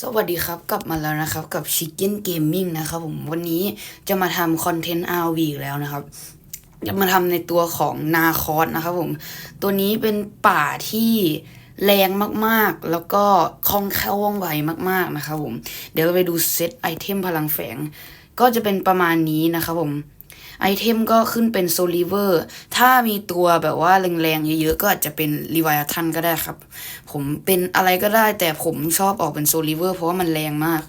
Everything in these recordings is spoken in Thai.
สวัสดีครับ กลับมาแล้วนะครับ กับ Chicken Gaming นะครับผมวันนี้จะมาทำคอนเทนต์ RV อีกแล้วนะครับ จะมาทำในตัวของนาคอสนะครับผมตัวนี้เป็นป่าที่แรงมากๆ แล้วก็คล่องแคล่วว่องไวมากๆนะครับผมเดี๋ยวเราไปดูเซตไอเทมพลังแฝง ก็จะเป็นประมาณนี้นะครับผม ไอเทมก็ขึ้นเป็นโซลิเวอร์ถ้ามีตัวแบบว่าแรงๆเยอะๆก็อาจจะเป็นรีวายทันก็ได้ครับ ผมเป็นอะไรก็ได้แต่ผมชอบออกเป็นโซลิเวอร์เพราะว่ามันแรงมาก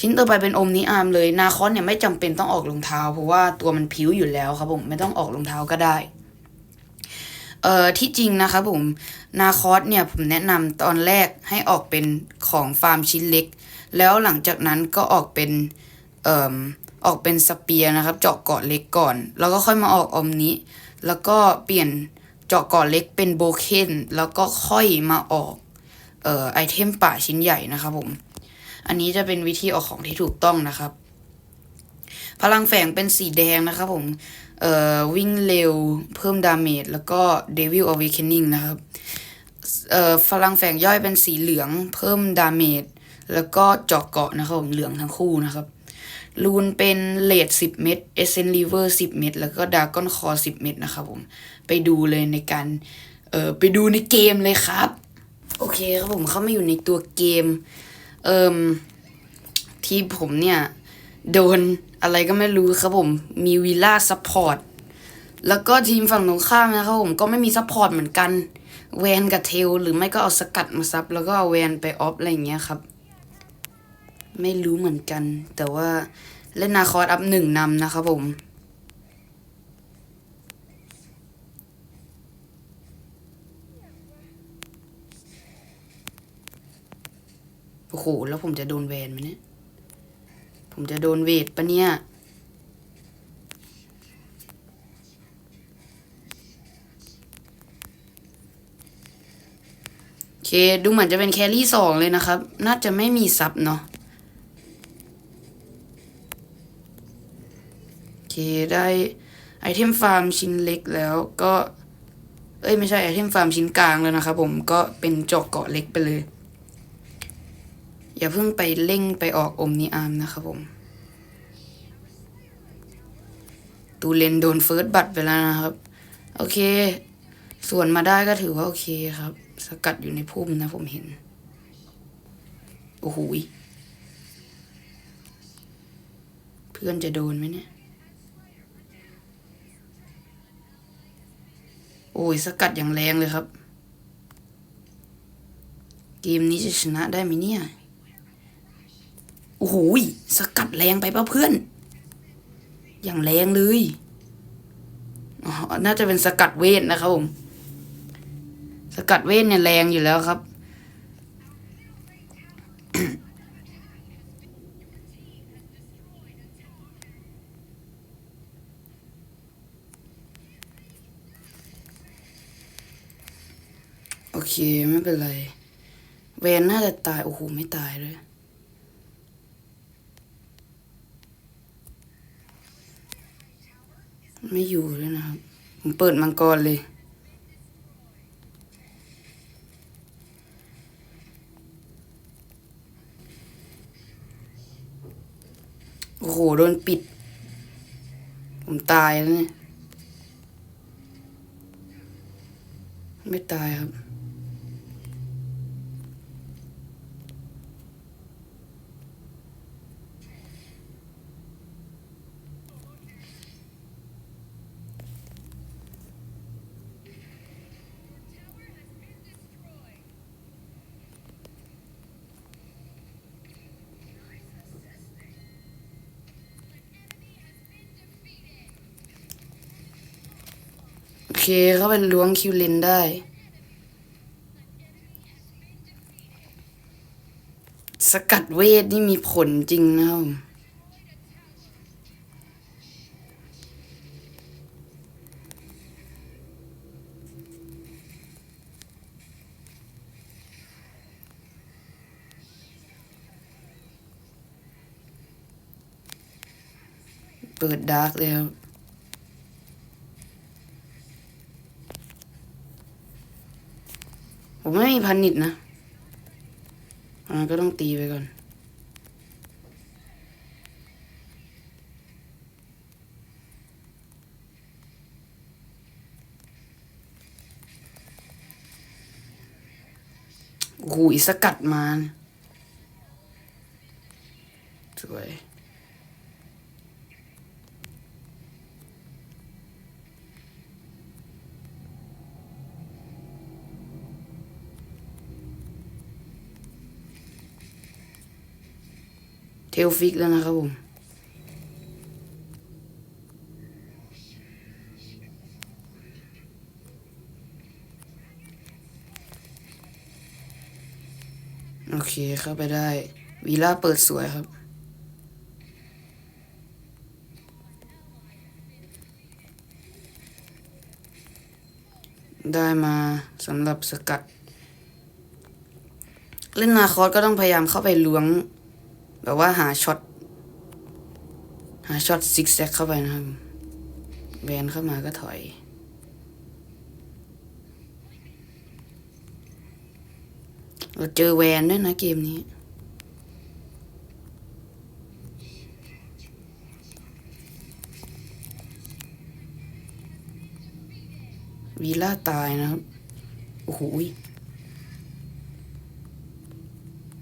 ชิ้นต่อไปเป็นอมนิอาร์มเลยนาคอนเนี่ยไม่จำเป็นต้องออกรองเท้า เพราะว่าตัวมันผิวอยู่แล้วครับผมไม่ต้องออกรองเท้าก็ได้เอ่อที่จริงนะครับผมนาคอสเนี่ยผมแนะนำตอนแรกให้ออกเป็นของฟาร์มชิ้นเล็ก แล้วหลังจากนั้นก็ออกเป็นเอ่อ ออกเป็นสเปียร์นะครับ เจาะเกาะเล็กก่อน แล้วก็ค่อยมาออกอมนี้ แล้วก็เปลี่ยนเจาะเกาะเล็กเป็นโบเคนแล้วก็ค่อยมาออกเอ่อไอเทมป่าชิ้นใหญ่นะครับผม อันนี้จะเป็นวิธีออกของที่ถูกต้องนะครับ พลังแฝงเป็นสีแดงนะครับผมเอ่อวิ่งเร็วเพิ่มดาเมจแล้วก็ Devil Awakening นะครับเอ่อพลังแฝงย่อยเป็นสีเหลืองเพิ่มดาเมจแล้วก็เจาะเกาะนะครับผมเหลืองทั้งคู่นะครับ รูนเป็นเลด10เม็ดเอเซนลีเวอร์10เม็ดแล้วก็ดากอนคอ10เม็ดนะครับผม ไปดูเลยในการ เออไปดูในเกมเลยครับ โอเคครับผมเข้ามาอยู่ในตัวเกม เอ่มที่ผมเนี่ย โดนอะไรก็ไม่รู้ครับผม มีวิลล่าซัพพอร์ตแล้วก็ทีมฝั่งตรงข้ามนะครับผมก็ไม่มีซัพพอร์ตเหมือนกัน แวนกับเทล หรือไม่ก็เอาสกัดมาซับ แล้วก็เอาแวนไปออฟอะไรอย่างเงี้ยครับ ไม่รู้เหมือนกัน แต่ว่าเล่นนาคอสอัพหนึ่งนำนะครับผม โอ้โห แล้วผมจะโดนแวนไหมเนี่ย ผมจะโดนเวทปะเนี่ยโอเคดูเหมือนจะเป็นแครี่สองเลยนะครับ น่าจะไม่มีซับเนาะ โอเค ได้ไอเทมฟาร์มชิ้นเล็กแล้วก็ เอ้ยไม่ใช่ไอเทมฟาร์มชิ้นกลางแล้วนะครับผมก็เป็นจาะเกาะเล็กไปเลย อย่าเพิ่งไปเร่งไปออกอมนิอาร์มนะครับผมตูเลนโดนเฟิร์สบัตรไปแล้วนะครับ โอเค ส่วนมาได้ก็ถือว่าโอเคครับ สกัดอยู่ในพุ่มนะผมเห็น โอ้โหเพื่อนจะโดนไหมเนี่ย อ้ยสกัดอย่างแรงเลยครับ เกมนี้จะชนะได้ไหมเนี่ย โอ้โหสกัดแรงไปป่ะเพื่อน อย่างแรงเลยอ๋อน่าจะเป็นสกัดเวทนะครับผม สกัดเวทเนี่ยแรงอยู่แล้วครับ เคไม่เป็นไร เวนน่าจะตาย โอ้โห ไม่ตายเลยไม่อยู่เลยนะครับ ผมเปิดมังกรเลย โอ้โห โดนปิด ผมตายแล้วเนี่ย ไม่ตายครับ เคเข้าไปล้วงคิวเลนได้ สกัดเวทนี่มีผลจริงนะครับเปิดดาร์กเลยครับ ผมไม่มีพันนิดนะเพราก็ต้องตีไปก่อนโอ้โหอีสกัดมาสวย ลฟิกแล้วนะครับผมโอเคเข้าไปได้ วีล่าเปิดสวยครับ ได้มาสำหรับสกัด เล่นนาคอสก็ต้องพยายามเข้าไปล้วง แบบว่าหาช็อตหาช็อตซิกแซกเข้าไปนะครับแบนเข้ามาก็ถอย เราเจอแวนด้วยนะเกมนี้วีล่าตายนะครับ โอ้โห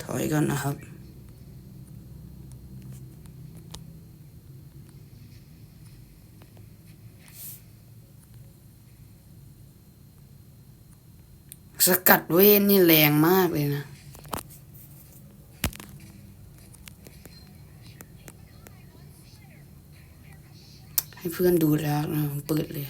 ถอยก่อนนะครับ สกัดเวทนี่แรงมากเลยนะ ให้เพื่อนดูแล้วนะเปิดเลย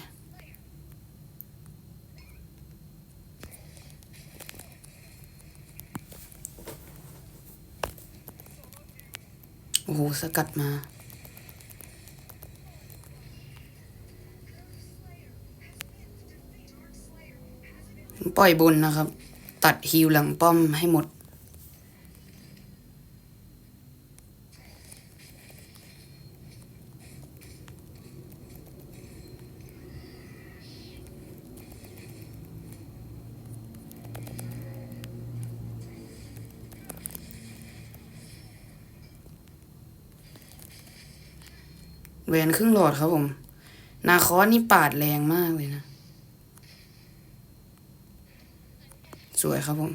โอ้โห สกัดมา ปล่อยบนนะครับ ตัดฮิวหลังป้อมให้หมด แหวนครึ่งหลอดครับผม นาคอสนี่ปาดแรงมากเลยนะ สวยครับผม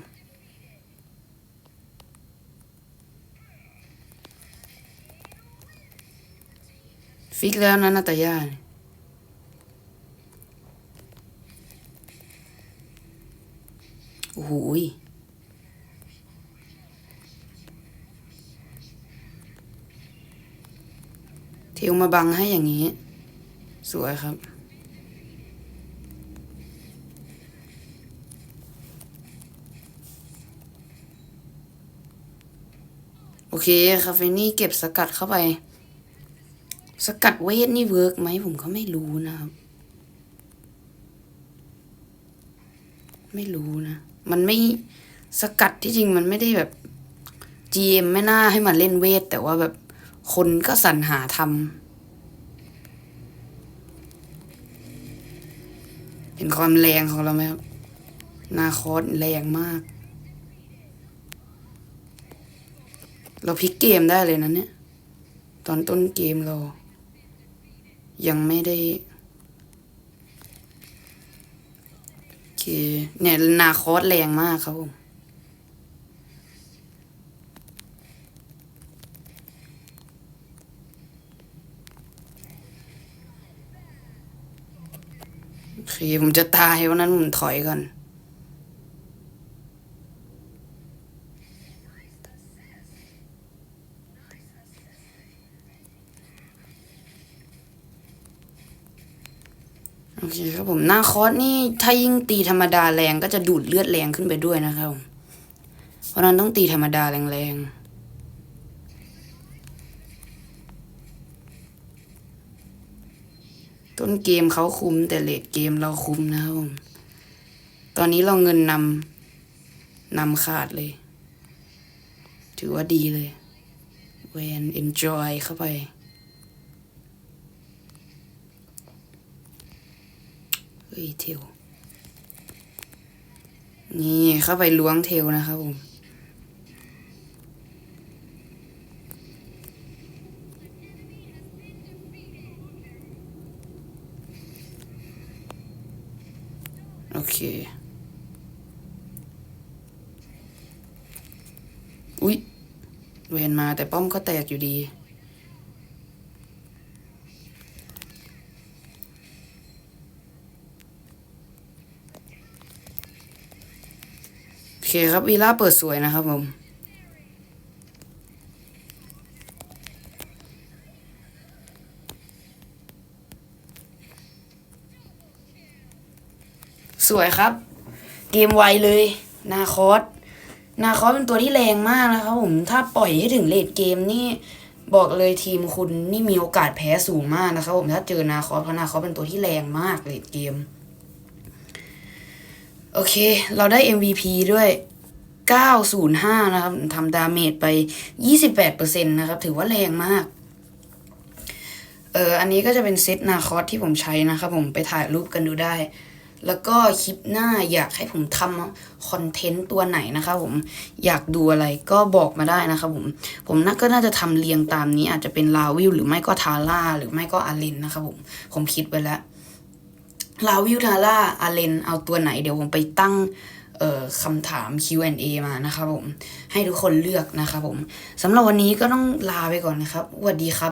ฟิกแล้วนะนาตายาเนี่ยโอ้โหเทลมาบังให้อย่างนี้ สวยครับ เคคาเฟนี่เก็บสกัดเข้าไป สกัดเวทนี่เวิร์กไหมผมก็ไม่รู้นะครับ ไม่รู้นะ มันไม่สกัดที่จริงมันไม่ได้แบบ GM ไม่น่าให้มันเล่นเวท แต่ว่าแบบคนก็สรรหาทำเห็นความแรงของเราไหมครับ นาคอสแรงมาก เราพลิกเกมได้เลยนะเนี่ย ตอนต้นเกมเรา ยังไม่ได้โอเคเนี่ยนาคอสแรงมากครับผมโอเคผมจะตายวันนั้นผมถอยก่อน โอเคครับผม หน้าคอสนี่ถ้ายิ่งตีธรรมดาแรงก็จะดูดเลือดแรงขึ้นไปด้วยนะครับผมเพราะนั้นต้องตีธรรมดาแรงๆต้นเกมเขาคุมแต่เลดเกมเราคุมนะครับผมตอนนี้เราเงินนำนำขาดเลย ถือว่าดีเลยเวน enjoy เข้าไป เฮ้ยเทลนี่เข้าไปล้วงเทลนะครับผมโอเค อุ๊ย เวนมาแต่ป้อมก็แตกอยู่ดี เคครับวีล่าเปิดสวยนะครับผมสวยครับ เกมไวเลย นาคอสนาคอสเป็นตัวที่แรงมากนะครับผม ถ้าปล่อยให้ถึงเลดเกมนี่บอกเลยทีมคุณนี่มีโอกาสแพ้สูงมากนะครับผมถ้าเจอนาคอสเพราะนาคอสเป็นตัวที่แรงมากเลดเกม โอเค เราได้ MVP ด้วย 905 นะครับทำดาเมจไป 28%นะครับ ถือว่าแรงมาก เอออันนี้ก็จะเป็นเซตนาคอสที่ผมใช้นะครับผมไปถ่ายรูปกันดูได้ แล้วก็คลิปหน้าอยากให้ผมทำคอนเทนต์ตัวไหนนะครับผมอยากดูอะไรก็บอกมาได้นะครับผม ผมน่าก็น่าจะทำเรียงตามนี้อาจจะเป็นลาวิลหรือไม่ก็ทาร่าหรือไม่ก็อาเลนนะครับผม ผมคิดไว้แล้ว ลาวิลทาร่าอาเลนเอาตัวไหนเดี๋ยวผมไปตั้งคำถาม Q&A มานะครับผม ให้ทุกคนเลือกนะครับผมสำหรับวันนี้ก็ต้องลาไปก่อนนะครับสวัสดีครับ